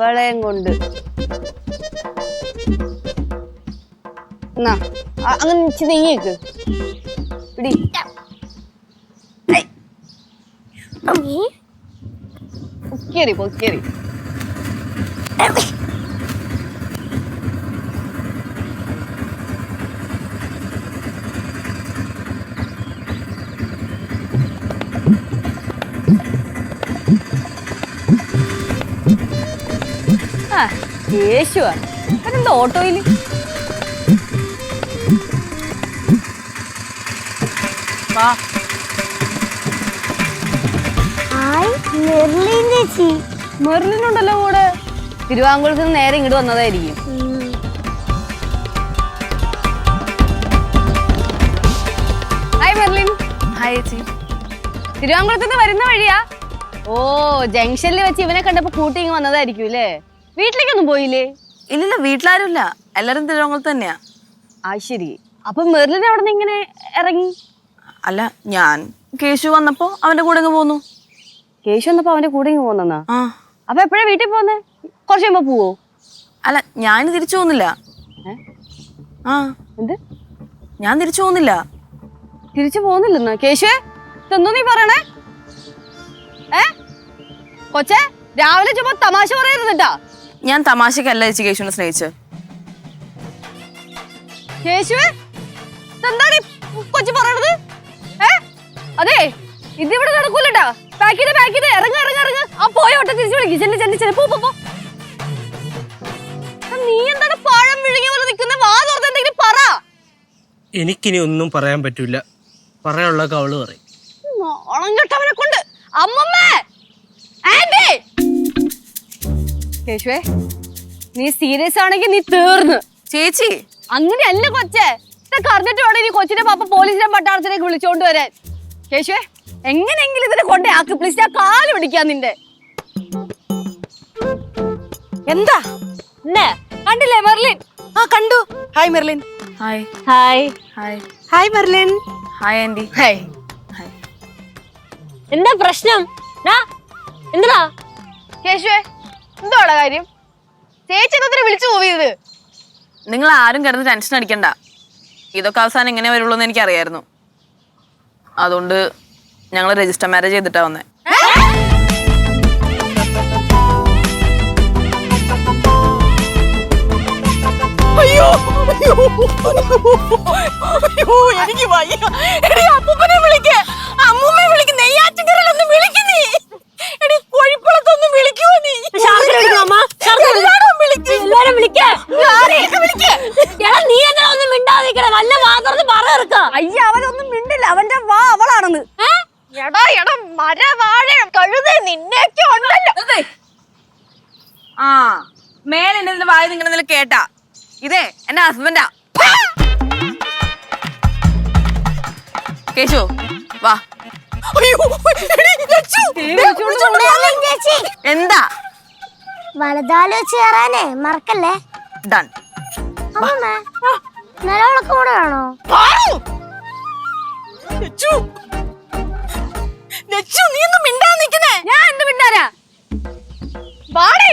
ഇവളെയും കൊണ്ട്. അങ്ങനെ നെയ്യേക്ക് പിടി. പൊക്കേറി പൊക്കിയറി യേശുവാ അതെന്താ ചേച്ചി. മെറിലിനുണ്ടല്ലോ കൂടെ. തിരുവാങ്കുളത്ത് നിന്ന് നേരെ ഇങ്ങോട്ട് വന്നതായിരിക്കും. Hi Merlin. ഹായ് ചേച്ചി. തിരുവാങ്കുളത്ത് നിന്ന് വരുന്ന വഴിയാ? ഓ ജംഗ്ഷനിൽ വെച്ച് ഇവനെ കണ്ടപ്പോ കൂട്ടി ഇങ്ങ് വന്നതായിരിക്കും അല്ലേ? വീട്ടിലേക്കൊന്നും പോയില്ലേ? ഇല്ലില്ല വീട്ടിലാരുമില്ല എല്ലാരും തിരുവനന്തപുരത്ത് തന്നെയാ. ആ ശരി. അപ്പൊ മെർലിൻ അവിടെ നിന്ന് ഇങ്ങനെ ഇറങ്ങി? അല്ല ഞാൻ കേശു വന്നപ്പോ അവന്റെ കൂടെ അങ്ങ് പോന്നു. കേശു വന്നപ്പോ അവന്റെ കൂടെ ഇങ്ങ് പോന്നാ ആ. അപ്പൊ എപ്പോഴാ വീട്ടിൽ പോന്നെ? കുറച്ച് കഴിയുമ്പോ പോവോ? അല്ല ഞാൻ തിരിച്ചു പോകുന്നില്ല ഏ? ആ. എന്ത്? ഞാൻ തിരിച്ചു പോകുന്നില്ല തിരിച്ചു പോന്നില്ലെന്നാ? കേശുവേ ഇതെന്തോ നീ പറയണേ? ഏ? കൊച്ചേ രാവിലെ ചുമ്മാ തമാശ പറയരുന്നിട്ടാ ഞാൻ തമാശക്കല്ല ചേച്ചി കേശുവിനെ സ്നേഹിച്ച്. കേശുവേ ഇതെന്താണ് ഈ കൊച്ചു പറയണത്? ഏ? അതെ ഇതിവിടെ നടക്കൂലട്ടാ. പാക്ക് ചെയ്ത് പാക്ക് ചെയ്ത്. ഇറങ്ങ ഇറങ്ങ ഇറങ്ങ. ആ പോയോട്ടെ തിരിച്ചു വിളിക്കും. ചെല്ലു ചെല്ലു ചെല്ലു. പോ പോ, നീ എന്താണ് പഴം വിഴുങ്ങിയ പോലെ നിൽക്കുന്ന വാ തുറന്ന് എന്തെങ്കിലും പറ. എനിക്കിനി ഒന്നും പറയാൻ പറ്റൂല. പറയാനുള്ള അവൾ പറയും. കൊണ്ട്. അമ്മമ്മേ! ആന്റി! കേശുവേ നീ സീരിയസ് ആണെങ്കിൽ നീ തീർന്ന്. ചേച്ചി. അങ്ങനെയല്ല കൊച്ചേ. ഇതൊക്കെ അറിഞ്ഞിട്ട് വേണം ഇനി കൊച്ചിന്റെ പാപ്പ പോലീസിനെ പട്ടാളത്തിലേക്ക് വിളിച്ചോണ്ട് വരാൻ. കേശുവേ എങ്ങനെയെങ്കിലും ഇതിനെ കൊണ്ടേ ആക്ക്. പ്ലീസ് ഞാൻ കാൽ പിടിക്കാൻ നിന്റെ. എന്താ? കണ്ടില്ലേ മെർലിൻ? ആ കണ്ടു. Hi Merlin. Hi hi hi hi Merlin. Hi Andy hi hi എന്താ പ്രശ്നം? എന്താ കേശുവേ എന്തോടാ കാര്യം? ചേച്ചി എന്നതിനെ വിളിച്ചു പോവിയത് നിങ്ങൾ ആരും കിടന്ന് ടെൻഷൻ അടിക്കണ്ട. ഇതൊക്കെ അവസാനം എങ്ങനെ വരുള്ളൂ എന്ന് എനിക്കറിയായിരുന്നു. അതുകൊണ്ട് ഞങ്ങൾ രജിസ്റ്റർ മാരേജ് ചെയ്തിട്ടാ വന്നേ. അയ്യോ അയ്യോ അയ്യോ എനിക്ക് വയ്യ. എടി അപ്പൂപ്പനെ വിളിക്ക് അമ്മൂമ്മയെ വിളിക്ക് നെയ്യാറ്റിൻകരയിലൊന്ന് വിളിക്ക് നീ എടി കോഴിപ്പുളത്തൊന്ന് വിളിക്കുവോ നീ എല്ലാവരും വിളിക്ക്. എല്ലാരും വിളിക്കേ ആരെയൊക്കെ വിളിക്ക്. എടാ നീ എന്താ മിണ്ടാതിരിക്കണേ വല്ല മാത്രം പറ ഇറക്കാം. അയ്യ അവനൊന്നും മിണ്ടില്ല. അവന്റെ വാ അവളാണെന്ന്. എടാ എടാ മരവാഴ കഴുത നിന്നെയൊക്കെ ഉണ്ടല്ലോ. ആ മേലെ എന്റെ വായ നിങ്ങളെ കേട്ടാ. ഇതേ എന്റെ ഹസ്ബൻഡാ കേശു വാ. എന്താ? വലതാൽ വെച്ച് കയറാനേ മറക്കല്ലേ? ഡൺ അമ്മമ്മ നിലവിളക്ക് കൂടെ വേണോ പാറു. ലച്ചു. ലച്ചു, നീ ഒന്നും ഞാൻ എന്ത് മിണ്ടാരാ വാടി!